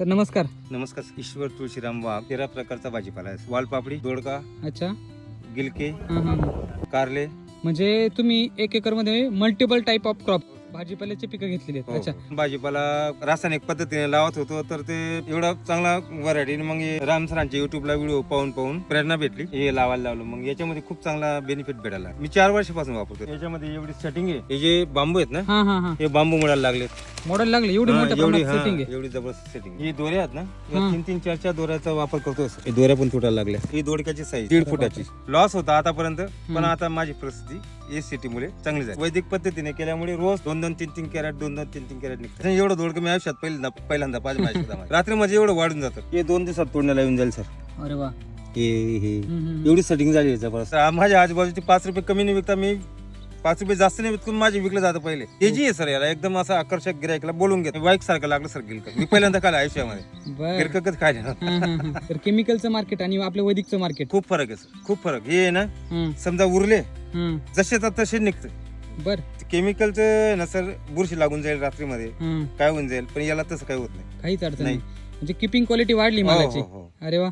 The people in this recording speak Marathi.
तर नमस्कार. नमस्कार ईश्वर तुळशीराम वाघ तेरा प्रकारचा भाजीपाला आहे. वालपापडी दोडका अच्छा. गिलके हां हां. हां. कारले. म्हणजे तुम्ही एक एकरमध्ये मल्टिपल टाईप ऑफ क्रॉप भाजीपाल्याची पिकं घेतलेली आहेत. हो. अच्छा. भाजीपाला रासायनिक पद्धतीने लावत होतो तर ते एवढा चांगला व्हरायटी मग राम सरांचे युट्यूबला व्हिडिओ पाहून पाहून प्रेरणा भेटली. हे लावायला लावलं. मग याच्यामध्ये खूप चांगला बेनिफिट भेटायला. मी चार वर्षापासून वापरतो याच्यामध्ये एवढी सेटिंग आहे? हे जे बांबू आहेत ना हां हां हां. हे बांबू मुळायला लागलेत. मॉडेल लागले. एवढी हा, मोठ्या एवढी प्रमाणात हा, सेटिंग आहे. एवढी जबरदस्त सेटिंग ही दोऱ्या आहेत ना. या तीन तीन चार चार दोऱ्याचा वापर करतो हे दोऱ्या पण तुटायला लागल्या. ही दोडक्याची साईज दीड फुटाची. लॉस होता आतापर्यंत पण. आता माझी परिस्थिती एस सिटी मुळे चांगली झाली. वैदिक पद्धतीने केल्यामुळे रोज दोन दोन तीन तीन कॅरेट दोन दोन तीन तीन कॅरेट निघतात. एवढं दोडकं मी आयुष्यात पहिल्यांदा पहिल्यांदा पाहिजे माझ्या शेतामध्ये. रात्री माझे एवढं वाढून जातं. हे दोन दिवसात तोडण्याला येऊन जाईल सर. अरे वा. हे हे. एवढी सेटिंग झाली आहे जबरदस्त. आ- माझ्या आजूबाजूचे पाच रुपये कमी नाही विकता मी पाच रुपये जास्त नाही विकून माझे विकलं जातं पहिले. हे जी आहे सर याला एकदम असं आकर्षक गिरायकला बोलून घेत. बाईक सारखं लागलं सर गिलक मी पहिल्यांदा खाल्लं आयुष्यामध्ये. बर. गिरकच खायला हां. तर केमिकलचं मार्केट आणि आपलं वैदिकचं मार्केट खूप फरक आहे सर. खूप फरक. हे आहे ना समजा उरले जसे तर तसे निघते. बर. केमिकलचं ना सर बुरशी लागून जाईल रात्रीमध्ये. काय होऊन जाईल? पण याला तसं काही होत नाही. काहीच अडचण नाही. नाही. म्हणजे किपिंग क्वालिटी वाढली हो, मालाची. हो, हो. अरे वा.